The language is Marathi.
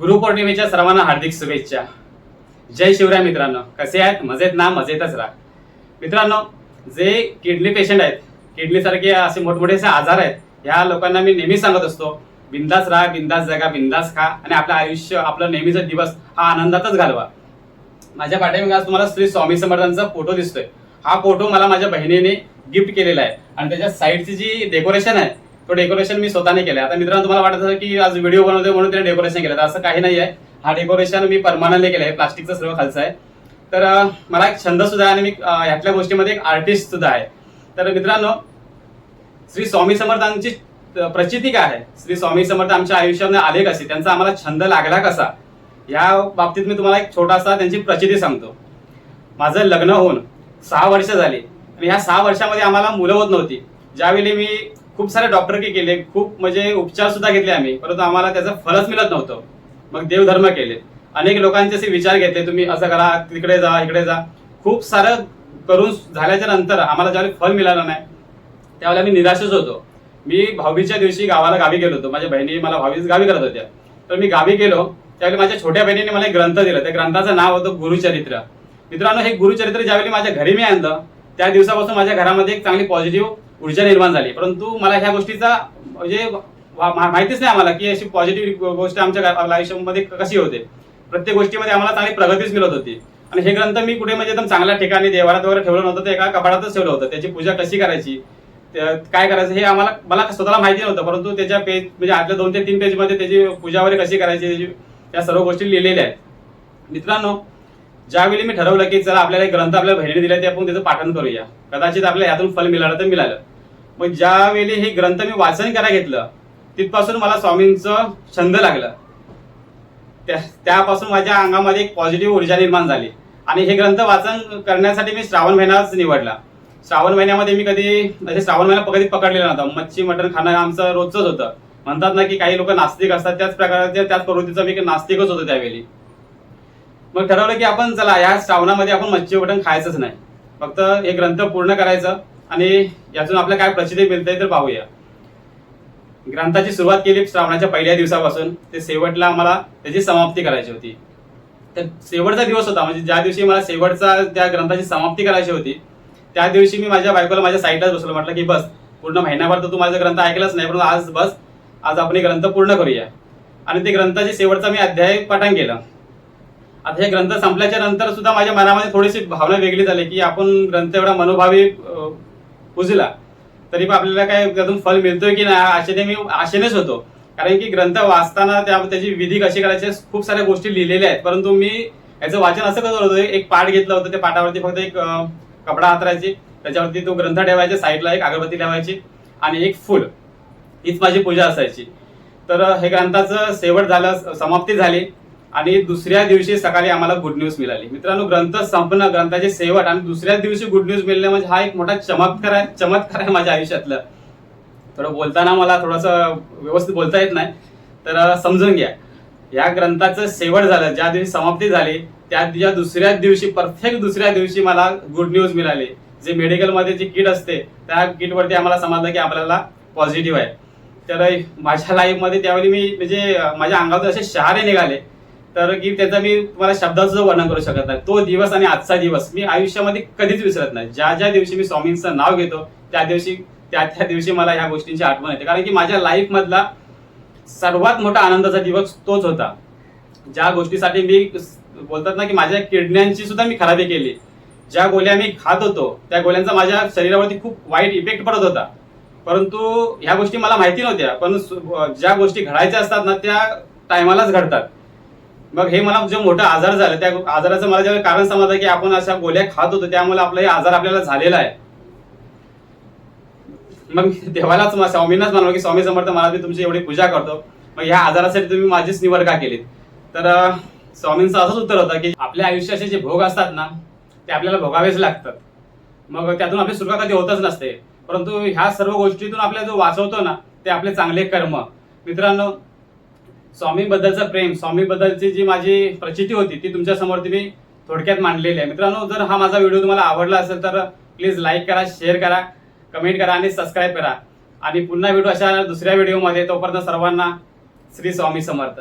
गुरुपौर्णिमेच्या सर्वांना हार्दिक शुभेच्छा. जय शिवराय मित्रांनो. कसे आहेत? मजेत ना? मजेतच राहा. मित्रांनो जे किडनी पेशंट आहेत किडनीसारखे असे मोठमोठे असे आजार आहेत ह्या लोकांना मी नेहमी सांगत असतो बिंदास राहा बिंदास जगा बिंदास खा आणि आपलं आयुष्य आपलं नेहमीचा दिवस हा आनंदातच घालवा. माझ्या पाठीमागे आज तुम्हाला श्री स्वामी समर्थांचा फोटो दिसतोय. हा फोटो मला माझ्या बहिणीने गिफ्ट केलेला आहे. आणि त्याच्या साईडची जी डेकोरेशन आहे तो डेकोरेशन मी स्वतःने केलं आता मित्रांनो तुम्हाला वाटत असं की आज व्हिडिओ बनवतोय म्हणून त्याने डेकोरेशन केलं असं काही नाही आहे हा डेकोरेशन मी परमानंटली केलं आहे प्लास्टिकचं सर्व खालचं आहे. तर मला एक छंद सुद्धा आहे आणि मी ह्यातल्या गोष्टीमध्ये एक आर्टिस्ट सुद्धा आहे. तर मित्रांनो श्री स्वामी समर्थांची प्रचिती काय आहे? श्री स्वामी समर्थ आमच्या आयुष्यामध्ये आले कसे? त्यांचा आम्हाला छंद लागला कसा? या बाबतीत मी तुम्हाला एक छोटासा त्यांची प्रचिती सांगतो. माझं लग्न होऊन सहा वर्ष झाली. आणि ह्या सहा वर्षामध्ये आम्हाला मुलं होत नव्हती. ज्यावेळी मी खूप सारे डॉक्टर केले खूप म्हणजे उपचार सुद्धा घेतले आम्ही परंतु आम्हाला त्याचं फलच मिळत नव्हतं. मग देवधर्म केले. अनेक लोकांचे असे विचार घेतले तुम्ही असं करा तिकडे जा इकडे जा. खूप सारं करून झाल्याच्यानंतर आम्हाला ज्यावेळी फल मिळालं नाही त्यावेळेला मी निराशच होतो. मी भाऊबीच्या दिवशी गावाला गावी गेलो होतो. माझ्या बहिणी मला भाऊबीज गावी करत होत्या. तर मी गावी गेलो. त्यावेळी माझ्या छोट्या बहिणीने मला एक ग्रंथ दिला. त्या ग्रंथाचं नाव होतं गुरुचरित्र. मित्रांनो हे गुरुचरित्र ज्यावेळी माझ्या घरी मी आणलं त्या दिवसापासून माझ्या घरामध्ये एक चांगली पॉझिटिव्ह ऊर्जा निर्माण झाली. परंतु मला ह्या गोष्टीचा म्हणजे माहितीच नाही आम्हाला की अशी पॉझिटिव्ह गोष्ट आमच्या आयुष्यामध्ये कशी होते. प्रत्येक गोष्टीमध्ये आम्हाला चांगली प्रगतीच मिळत होती. आणि हे ग्रंथ मी कुठे म्हणजे एकदम चांगल्या ठिकाणी देवारात वगैरे ठेवलं नव्हतं ते एका कपाडातच ठेवलं होतं. त्याची पूजा कशी करायची त्या- काय करायचं हे आम्हाला मला स्वतःला माहिती नव्हतं. परंतु त्याच्या पेज म्हणजे आतल्या दोन ते तीन पेजमध्ये त्याची पूजा वगैरे कशी करायची त्याची त्या सर्व गोष्टी लिहिलेल्या आहेत. मित्रांनो ज्यावेळी मी ठरवलं की चला आपल्याला एक ग्रंथ आपल्या बहिणीने दिला ते आपण त्याचं पाठन करूया. कदाचित आपल्याला यातून फल मिळालं तर मिळालं. मग ज्यावेळी हे ग्रंथ मी वाचन करायला घेतलं तिथपासून मला स्वामींचं छंद लागलं. त्या- त्यापासून माझ्या अंगामध्ये एक पॉझिटिव्ह ऊर्जा निर्माण झाली. आणि हे ग्रंथ वाचन करण्यासाठी मी श्रावण महिनाच निवडला. श्रावण महिन्यामध्ये मी कधी म्हणजे श्रावण महिना कधी पकडलेला नव्हता. मच्छी मटण खाणं आमचं रोजच होतं. म्हणतात ना की काही लोक नास्तिक असतात त्याच प्रकारच्या त्याच प्रवृत्तीचा मी नास्तिकच होतो त्यावेळी. मग ठरवलं की आपण चला या श्रावणामध्ये आपण मच्छी मटण खायचंच नाही. फक्त हे ग्रंथ पूर्ण करायचं. आणि यातून आपल्याला काय प्रसिद्धी मिळते तर पाहूया. ग्रंथाची सुरुवात केली श्रावणाच्या पहिल्या दिवसापासून. ते शेवटला आम्हाला त्याची समाप्ती करायची होती. तर शेवटचा दिवस होता. म्हणजे ज्या दिवशी मला शेवटचा त्या ग्रंथाची समाप्ती करायची होती त्या दिवशी मी माझ्या बायकोला माझ्या साईडलाच बसलो म्हटलं की बस पूर्ण महिनाभर तर तू माझा ग्रंथ ऐकलाच नाही परंतु आज बस आज आपण हे ग्रंथ पूर्ण करूया. आणि ते ग्रंथाची शेवटचा मी अध्याय पठण केलं. आता हे ग्रंथ संपल्याच्या नंतर सुद्धा माझ्या मनामध्ये थोडीशी भावना वेगळी झाली की आपण ग्रंथ एवढा मनोभावी पुजला तरी पण आपल्याला काय त्यातून फल मिळतोय की नाही आशेने मी आशेनेच होतो. कारण की ग्रंथ वाचताना त्या त्याची विधी कशी करायची खूप साऱ्या गोष्टी लिहिलेल्या आहेत. परंतु मी याचं वाचन असं करत होतं एक पाठ घेतलं होतं त्या पाठावरती फक्त एक कपडा हातरायची. त्याच्यावरती तो ग्रंथ ठेवायचा साईडला एक अगरबत्ती ठेवायची आणि एक फूल. हीच माझी पूजा असायची. तर हे ग्रंथाचं शेवट झालं समाप्ती झाली. आणि दुसऱ्या दिवशी सकाळी आम्हाला गुड न्यूज मिळाली. मित्रांनो ग्रंथ संपणं ग्रंथाचे शेवट आणि दुसऱ्या दिवशी गुड न्यूज मिळणे म्हणजे हा एक मोठा चमत्कार आहे चमत्कार आहे माझ्या आयुष्यातलं. थोडं बोलताना मला थोडंसं व्यवस्थित बोलता येत नाही तर समजून घ्या. या ग्रंथाचं शेवट झालं ज्या दिवशी समाप्ती झाली त्या ज्या दुसऱ्या दिवशी परफेक्ट दुसऱ्या दिवशी मला गुड न्यूज मिळाली. जे मेडिकलमध्ये जी किट असते त्या किटवरती आम्हाला समजलं की आपल्याला पॉझिटिव्ह आहे. तर माझ्या लाईफमध्ये त्यावेळी मी म्हणजे माझ्या अंगातून असे शहारे निघाले. तर की त्याचा मी तुम्हाला शब्दाचं सुद्धा वर्णन करू शकत नाही. तो दिवस आणि आजचा दिवस मी आयुष्यामध्ये कधीच विसरत नाही. ज्या ज्या दिवशी मी स्वामींचं नाव घेतो त्या दिवशी त्या त्या दिवशी मला ह्या गोष्टींची आठवण येते. कारण की माझ्या लाईफमधला सर्वात मोठा आनंदाचा दिवस तोच होता. ज्या गोष्टीसाठी मी बोलतात ना की माझ्या किडण्यांची सुद्धा मी खराबी केली. ज्या गोळ्या मी खात होतो त्या गोळ्यांचा माझ्या शरीरावरती खूप वाईट इफेक्ट पडत होता. परंतु ह्या गोष्टी मला माहिती नव्हत्या. पण ज्या गोष्टी घडायच्या असतात ना त्या टायमालाच घडतात. मग हे मला जे मोठा आजार झालं त्या आजाराचं मला जेव्हा कारण समजलं की आपण अशा गोळ्या खात होतो त्यामुळे आपला हे आजार आपल्याला झालेला आहे. मग देवालाच स्वामींनाच म्हणलो की स्वामी समर्थ मला मी तुमची एवढी पूजा करतो. मग ह्या आजारासाठी तुम्ही माझीच निवड का केलीत? तर स्वामींचं असंच उत्तर होतं की आपल्या आयुष्याचे जे भोग असतात ना ते आपल्याला भोगावेच लागतात. मग त्यातून आपली सुटका कधी होतच नसते. परंतु ह्या सर्व गोष्टीतून आपल्याला जो वाचवतो ना ते आपले चांगले कर्म. मित्रांनो स्वामींबद्दलचं प्रेम स्वामीबद्दलची जी माझी प्रचिती होती ती तुमच्यासमोर मी थोडक्यात मांडलेली आहे. मित्रांनो जर हा माझा व्हिडिओ तुम्हाला आवडला असेल तर प्लीज लाईक करा शेअर करा कमेंट करा आणि सबस्क्राईब करा. आणि पुन्हा व्हिडिओ अशा दुसऱ्या व्हिडिओमध्ये. तोपर्यंत सर्वांना श्री स्वामी समर्थ.